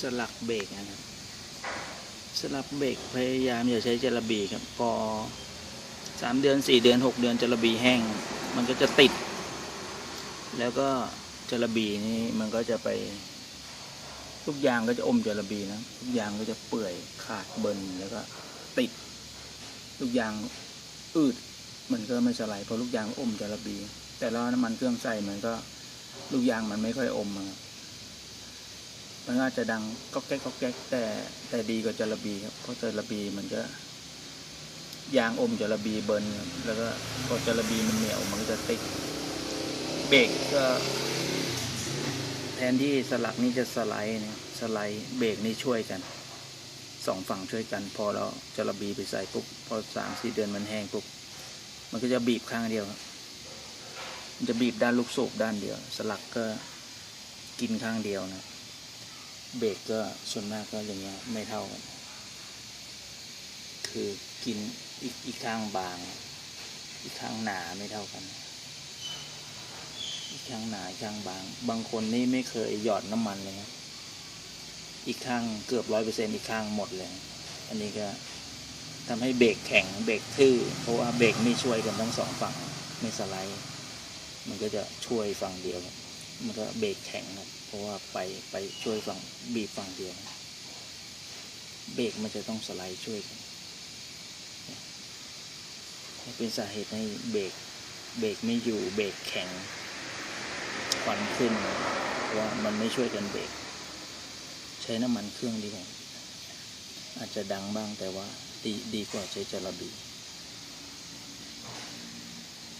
สลักเบรกนะครับ สลักเบรกพยายามอย่าใช้จระบีครับพอสามเดือนสี่เดือนหกเดือนจระบีแห้ง มันก็จะติด แล้วก็จระบีนี่มันก็จะไปลูกยางก็จะอมจระบีนะลูกยางก็จะเปื่อยขาดเบินแล้วก็ติดลูกยางอืดมันก็ไม่สลายเพราะลูกยางอมจระบี แต่แล้วน้ำมันเครื่องใส่มันก็ลูกยางมันไม่ค่อยอมครับ มันก็อาจจะดังก็แก๊กก็แก๊กแต่แต่ดีกว่าจระบีครับเพราะจระบีมันก็ยางอมจระบีเบิร์นแล้วก็พอจระบีมันเหนียวมันก็จะติดเบรกก็แทนที่สลักนี่จะสไลด์เนี่ยสไลด์เบรกนี่ช่วยกันสองฝั่งช่วยกัน พอเราจระบีไปใส่ปุ๊บพอสามสี่เดือนมันแห้งปุ๊บมันก็จะบีบข้างเดียวมันจะบีบด้านลูกสูบด้านเดียว สลักก็กินข้างเดียวนะ เบรกก็ส่วนมากก็อย่างเงี้ยไม่เท่ากัน คือกินอีกอีกข้างบาง อีกข้างหนาไม่เท่ากัน อีกข้างหนาข้างบาง บางคนนี่ไม่เคยหยอดน้ำมันเลยนะอีกข้างเกือบร้อยเปอร์เซ็นอีกข้างหมดเลย อันนี้ก็ทำให้เบรกแข็งเบรกทื่อเพราะว่าเบรกไม่ช่วยกันทั้งสองฝั่งไม่สไลด์ มันก็จะช่วยฝั่งเดียวครับ มันก็เบรกแข็งครับ เพราะว่าไปไปช่วยฝั่งบีบฝั่งเดียว เบรกมันจะต้องสไลด์ช่วยกันเป็นสาเหตุให้เบรกเบรกไม่อยู่เบรกแข็งควันขึ้นว่ามันไม่ช่วยกันเบรกใช้น้ำมันเครื่องดีกว่าอาจจะดังบ้างแต่ว่าดีดีกว่าใช้จระบี